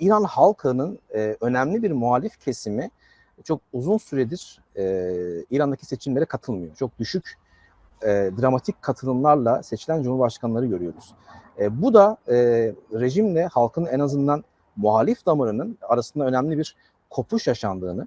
İran halkının e, önemli bir muhalif kesimi çok uzun süredir e, İran'daki seçimlere katılmıyor. Çok düşük e, dramatik katılımlarla seçilen cumhurbaşkanları görüyoruz. E, bu da e, rejimle halkın en azından muhalif damarının arasında önemli bir kopuş yaşandığını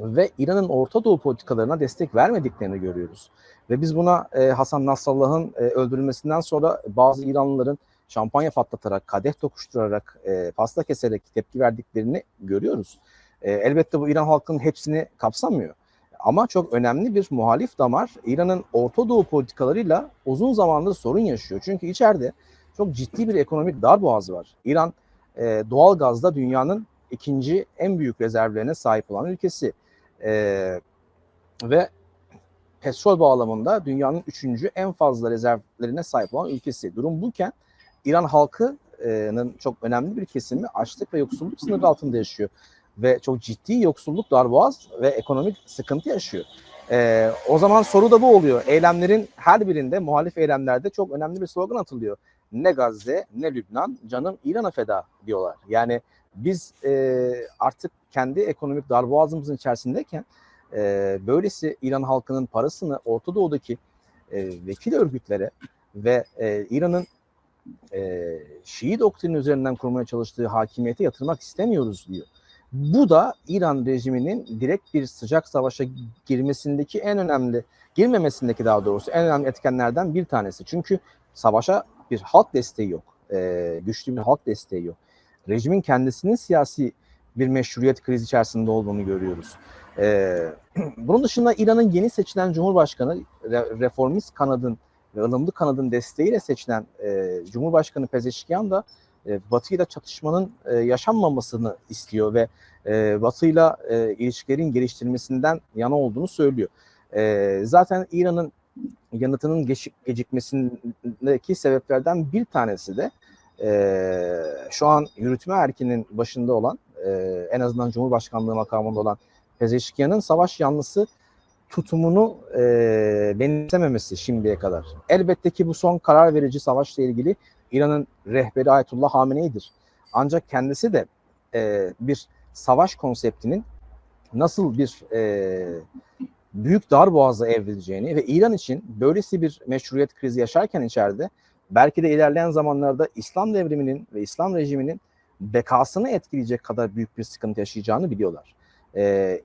ve İran'ın Orta Doğu politikalarına destek vermediklerini görüyoruz. Ve biz buna e, Hasan Nasrallah'ın e, öldürülmesinden sonra bazı İranlıların şampanya patlatarak, kadeh tokuşturarak, e, pasta keserek tepki verdiklerini görüyoruz. E, elbette bu İran halkının hepsini kapsamıyor. Ama çok önemli bir muhalif damar İran'ın Orta Doğu politikalarıyla uzun zamandır sorun yaşıyor. Çünkü içeride çok ciddi bir ekonomik darboğaz var. İran e, doğal gazda dünyanın ikinci en büyük rezervlerine sahip olan ülkesi. E, ve petrol bağlamında dünyanın üçüncü en fazla rezervlerine sahip olan ülkesi. Durum buken İran halkının çok önemli bir kesimi açlık ve yoksulluk sınırı altında yaşıyor. Ve çok ciddi yoksulluk, darboğaz ve ekonomik sıkıntı yaşıyor. Ee, o zaman soru da bu oluyor. Eylemlerin her birinde, muhalif eylemlerde çok önemli bir slogan atılıyor. Ne Gazze, ne Lübnan, canım İran'a feda diyorlar. Yani biz e, artık kendi ekonomik darboğazımızın içerisindeyken e, böylesi İran halkının parasını Orta Doğu'daki e, vekil örgütlere ve e, İran'ın e, Şii doktrini üzerinden kurmaya çalıştığı hakimiyete yatırmak istemiyoruz diyor. Bu da İran rejiminin direkt bir sıcak savaşa girmesindeki en önemli, girmemesindeki daha doğrusu en önemli etkenlerden bir tanesi. Çünkü savaşa bir halk desteği yok. E, güçlü bir halk desteği yok. Rejimin kendisinin siyasi bir meşruiyet krizi içerisinde olduğunu görüyoruz. E, bunun dışında İran'ın yeni seçilen Cumhurbaşkanı reformist kanadın ve ılımlı kanadın desteğiyle seçilen e, Cumhurbaşkanı Pezeşkiyan da e, Batı ile çatışmanın e, yaşanmamasını istiyor ve e, Batı ile ilişkilerin geliştirilmesinden yana olduğunu söylüyor. E, zaten İran'ın yanıtının geçik, gecikmesindeki sebeplerden bir tanesi de e, şu an yürütme erkinin başında olan e, en azından Cumhurbaşkanlığı makamında olan Pezeşkiyan'ın savaş yanlısı tutumunu e, benimsememesi şimdiye kadar. Elbette ki bu son karar verici savaşla ilgili İran'ın rehberi Ayetullah Hamene'yidir. Ancak kendisi de e, bir savaş konseptinin nasıl bir e, büyük darboğaza evrileceğini ve İran için böylesi bir meşruiyet krizi yaşarken içeride belki de ilerleyen zamanlarda İslam devriminin ve İslam rejiminin bekasını etkileyecek kadar büyük bir sıkıntı yaşayacağını biliyorlar. E,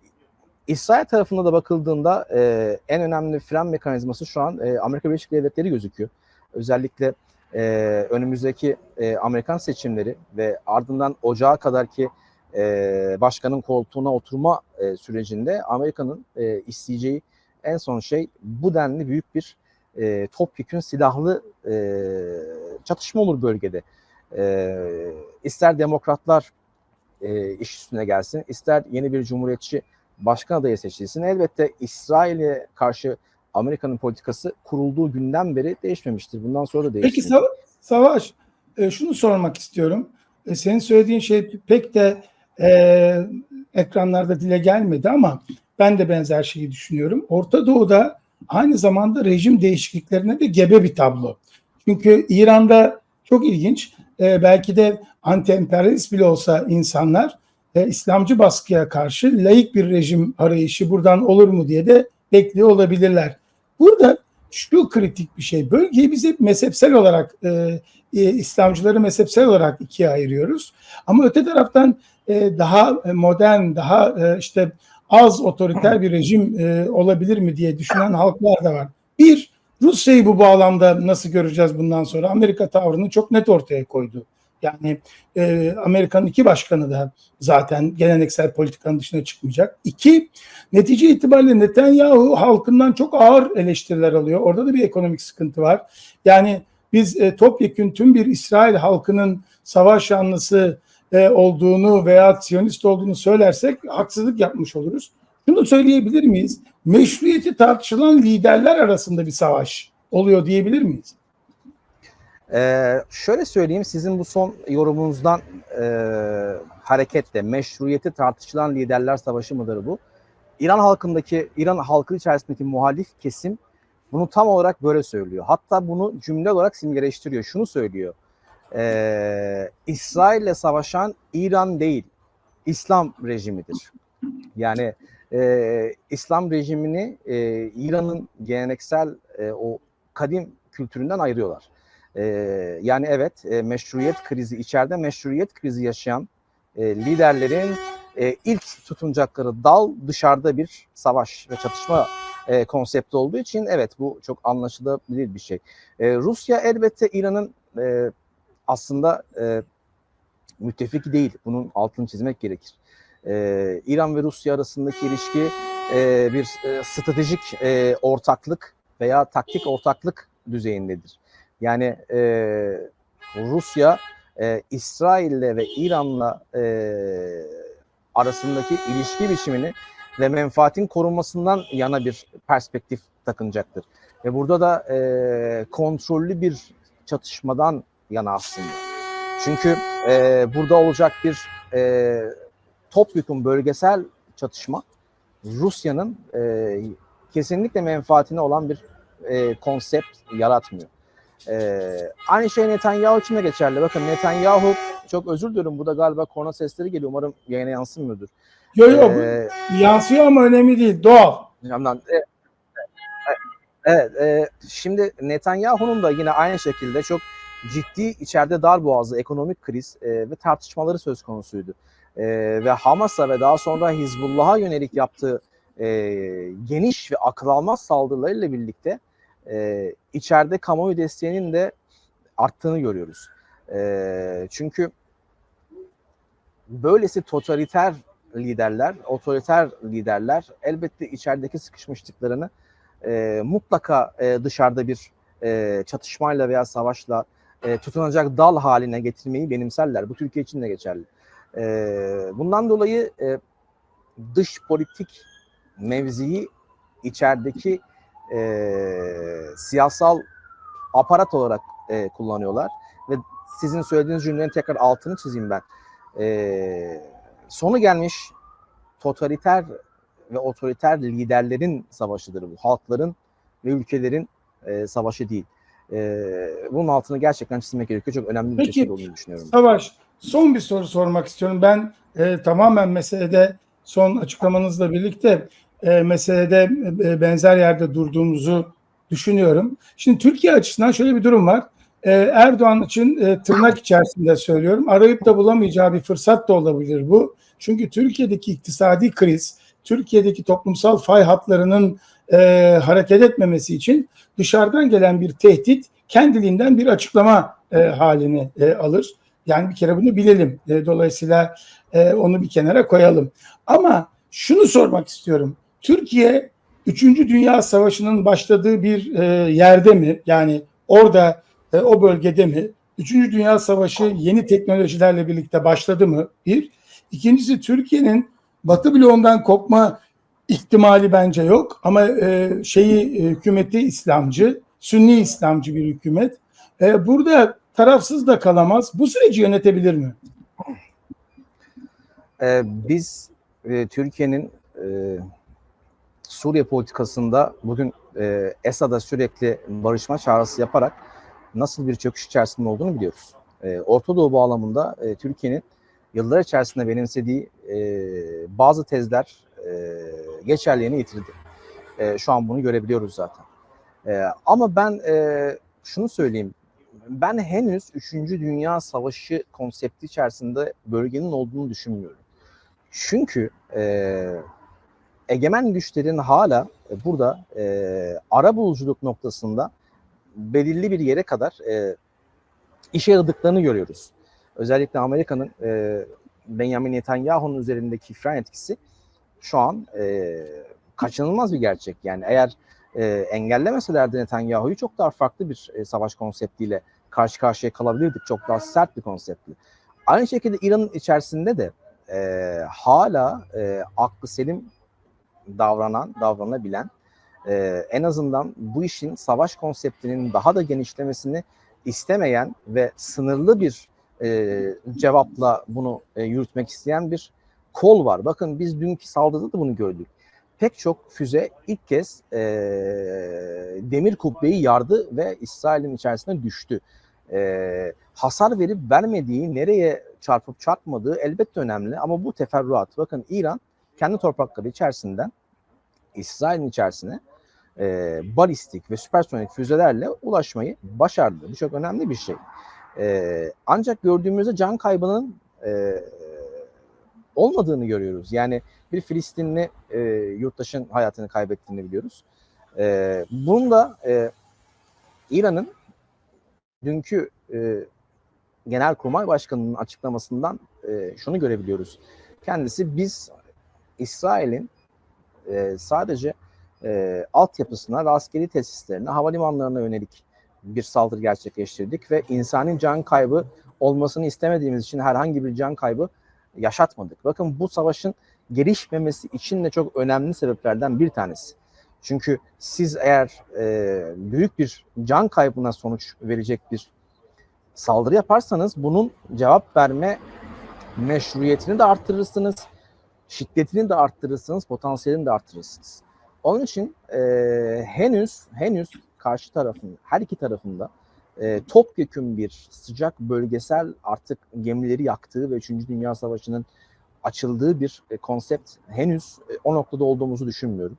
İsrail tarafında da bakıldığında e, en önemli fren mekanizması şu an e, Amerika Birleşik Devletleri gözüküyor. Özellikle e, önümüzdeki e, Amerikan seçimleri ve ardından ocağa kadar ki e, başkanın koltuğuna oturma e, sürecinde Amerika'nın e, isteyeceği en son şey bu denli büyük bir e, topyekün silahlı e, çatışma olur bölgede. E, ister demokratlar e, iş üstüne gelsin, ister yeni bir cumhuriyetçi başkan adayı seçilsin. Elbette İsrail'e karşı Amerika'nın politikası kurulduğu günden beri değişmemiştir. Bundan sonra da değişmeyecek. Peki Savaş, e, şunu sormak istiyorum. E, senin söylediğin şey pek de e, ekranlarda dile gelmedi ama ben de benzer şeyi düşünüyorum. Orta Doğu'da aynı zamanda rejim değişikliklerine de gebe bir tablo. Çünkü İran'da çok ilginç, e, belki de anti-emperyalist bile olsa insanlar e, İslamcı baskıya karşı layık bir rejim arayışı buradan olur mu diye de bekliyor olabilirler. Burada şu kritik bir şey. Bölgeyi biz hep mezhepsel olarak e, e, İslamcıları mezhepsel olarak ikiye ayırıyoruz. Ama öte taraftan e, daha modern, daha e, işte az otoriter bir rejim e, olabilir mi diye düşünen halklar da var. Bir, Rusya'yı bu bağlamda nasıl göreceğiz bundan sonra? Amerika tavrını çok net ortaya koydu. Yani e, Amerika'nın iki başkanı da zaten geleneksel politikanın dışına çıkmayacak. İki, netice itibariyle Netanyahu halkından çok ağır eleştiriler alıyor. Orada da bir ekonomik sıkıntı var. Yani biz e, topyekün tüm bir İsrail halkının savaş yanlısı e, olduğunu veya Siyonist olduğunu söylersek haksızlık yapmış oluruz. Şunu söyleyebilir miyiz? Meşruiyeti tartışılan liderler arasında bir savaş oluyor diyebilir miyiz? Ee, şöyle söyleyeyim sizin bu son yorumunuzdan e, hareketle meşruiyeti tartışılan liderler savaşı mıdır bu? İran halkındaki, İran halkı içerisindeki muhalif kesim bunu tam olarak böyle söylüyor. Hatta bunu cümle olarak simgeleştiriyor. Şunu söylüyor. e, İsrail'le savaşan İran değil, İslam rejimidir. Yani e, İslam rejimini e, İran'ın geleneksel e, o kadim kültüründen ayırıyorlar. E, yani evet e, meşruiyet krizi içeride meşruiyet krizi yaşayan e, liderlerin e, ilk tutunacakları dal dışarıda bir savaş ve çatışma konsepti olduğu için evet bu çok anlaşılabilir bir şey. Rusya elbette İran'ın aslında e, müttefiki değil. Bunun altını çizmek gerekir. İran ve Rusya arasındaki ilişki bir stratejik ortaklık veya taktik ortaklık düzeyindedir. Yani e, Rusya e, İsrail'le ve İran'la e, arasındaki ilişki biçimini ve menfaatin korunmasından yana bir perspektif takınacaktır. Ve burada da e, kontrollü bir çatışmadan yana aslında. Çünkü e, burada olacak bir e, topyekun bölgesel çatışma Rusya'nın e, kesinlikle menfaatine olan bir e, konsept yaratmıyor. E, aynı şey Netanyahu için de geçerli. Bakın Netanyahu çok özür diliyorum. Burada galiba korna sesleri geliyor. Umarım yayına yansımıyordur. Yok yok Ee, yansıyor ama önemli değil. Doğal. Camdan. E, e, Evet, e, şimdi Netanyahu'nun da yine aynı şekilde çok ciddi içeride dar boğazlı ekonomik kriz e, ve tartışmaları söz konusuydu. E, ve Hamas'a ve daha sonra Hizbullah'a yönelik yaptığı e, geniş ve akıl almaz saldırılarıyla birlikte e, içeride kamuoyu desteğinin de arttığını görüyoruz. E, çünkü böylesi totaliter liderler, otoriter liderler elbette içerideki sıkışmışlıklarını e, mutlaka e, dışarıda bir e, çatışmayla veya savaşla e, tutunacak dal haline getirmeyi benimserler. Bu Türkiye için de geçerli. E, bundan dolayı e, dış politik mevziyi içerideki e, siyasal aparat olarak e, kullanıyorlar ve sizin söylediğiniz cümlenin tekrar altını çizeyim ben. E, sonu gelmiş totaliter ve otoriter liderlerin savaşıdır bu. Halkların ve ülkelerin e, savaşı değil. E, bunun altını gerçekten çizmek gerekiyor. Çok önemli bir Peki, şey olduğunu düşünüyorum. Savaş, son bir soru sormak istiyorum. Ben e, tamamen meselede son açıklamanızla birlikte e, meselede e, benzer yerde durduğumuzu düşünüyorum. Şimdi Türkiye açısından şöyle bir durum var. E, Erdoğan için e, tırnak içerisinde söylüyorum. Arayıp da bulamayacağı bir fırsat da olabilir bu. Çünkü Türkiye'deki iktisadi kriz, Türkiye'deki toplumsal fay hatlarının e, hareket etmemesi için dışarıdan gelen bir tehdit kendiliğinden bir açıklama e, halini e, alır. Yani bir kere bunu bilelim. E, dolayısıyla e, onu bir kenara koyalım. Ama şunu sormak istiyorum. Türkiye 3. Dünya Savaşı'nın başladığı bir e, yerde mi? Yani orada e, o bölgede mi? 3. Dünya Savaşı yeni teknolojilerle birlikte başladı mı? Bir. İkincisi Türkiye'nin Batı bloğundan kopma ihtimali bence yok. Ama e, şeyi e, hükümeti İslamcı, Sünni İslamcı bir hükümet. E, burada tarafsız da kalamaz. Bu süreci yönetebilir mi? E, biz e, Türkiye'nin e, Suriye politikasında bugün e, Esad'a sürekli barışma çağrısı yaparak nasıl bir çöküş içerisinde olduğunu biliyoruz. E, Orta Doğu bağlamında e, Türkiye'nin yıllar içerisinde benimsediği e, bazı tezler e, geçerliğini yitirdi. E, şu an bunu görebiliyoruz zaten. E, ama ben e, şunu söyleyeyim. Ben henüz 3. Dünya Savaşı konsepti içerisinde bölgenin olduğunu düşünmüyorum. Çünkü e, egemen güçlerin hala burada e, ara buluculuk noktasında belirli bir yere kadar e, işe yaradıklarını görüyoruz. Özellikle Amerika'nın e, Benjamin Netanyahu'nun üzerindeki fren etkisi şu an e, kaçınılmaz bir gerçek. Yani eğer e, engellemeselerdi Netanyahu'yu çok daha farklı bir e, savaş konseptiyle karşı karşıya kalabilirdik. Çok daha sert bir konseptli. Aynı şekilde İran'ın içerisinde de e, hala e, aklı selim davranan, davranabilen e, en azından bu işin savaş konseptinin daha da genişlemesini istemeyen ve sınırlı bir e, cevapla bunu e, yürütmek isteyen bir kol var. Bakın biz dünkü saldırıda da bunu gördük. Pek çok füze ilk kez e, demir kubbeyi yardı ve İsrail'in içerisine düştü. e, hasar verip vermediği, nereye çarpıp çarpmadığı elbette önemli. Ama bu teferruat, bakın İran kendi toprakları içerisinden İsrail'in içerisine e, balistik ve süpersonik füzelerle ulaşmayı başardı. Bu çok önemli bir şey. E, ancak gördüğümüzde can kaybının e, olmadığını görüyoruz. Yani bir Filistinli e, yurttaşın hayatını kaybettiğini biliyoruz. E, bunun da e, İran'ın dünkü e, Genelkurmay Başkanı'nın açıklamasından e, şunu görebiliyoruz. Kendisi biz İsrail'in e, sadece e, altyapısına ve askeri tesislerine, havalimanlarına yönelik bir saldırı gerçekleştirdik ve insani can kaybı olmasını istemediğimiz için herhangi bir can kaybı yaşatmadık. Bakın bu savaşın gelişmemesi için de çok önemli sebeplerden bir tanesi. Çünkü siz eğer e, büyük bir can kaybına sonuç verecek bir saldırı yaparsanız bunun cevap verme meşruiyetini de arttırırsınız, şiddetini de arttırırsınız, potansiyelini de arttırırsınız. Onun için e, henüz henüz karşı tarafın her iki tarafında e, topyekün bir sıcak bölgesel artık gemileri yaktığı ve 3. Dünya Savaşı'nın açıldığı bir e, konsept henüz e, o noktada olduğumuzu düşünmüyorum.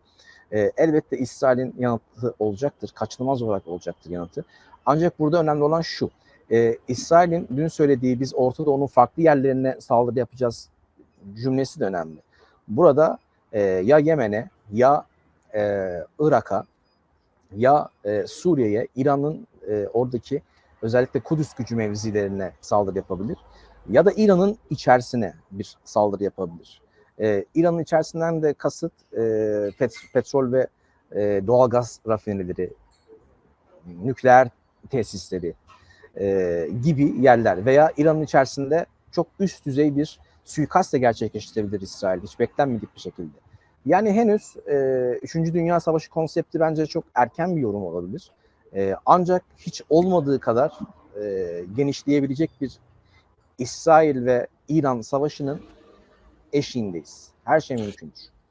E, elbette İsrail'in yanıtı olacaktır, kaçınılmaz olarak olacaktır yanıtı. Ancak burada önemli olan şu, e, İsrail'in dün söylediği biz Orta Doğu'nun farklı yerlerine saldırı yapacağız cümlesi de önemli. Burada e, ya Yemen'e ya e, Irak'a ya e, Suriye'ye İran'ın e, oradaki özellikle Kudüs gücü mevzilerine saldırı yapabilir ya da İran'ın içerisine bir saldırı yapabilir. E, İran'ın içerisinden de kasıt e, pet- petrol ve e, doğalgaz rafinerileri, nükleer tesisleri e, gibi yerler veya İran'ın içerisinde çok üst düzey bir suikast da gerçekleştirebilir İsrail hiç beklenmedik bir şekilde. Yani henüz e, 3. Dünya Savaşı konsepti bence çok erken bir yorum olabilir. E, ancak hiç olmadığı kadar e, genişleyebilecek bir İsrail ve İran savaşının eşiğindeyiz. Her şey mümkündür.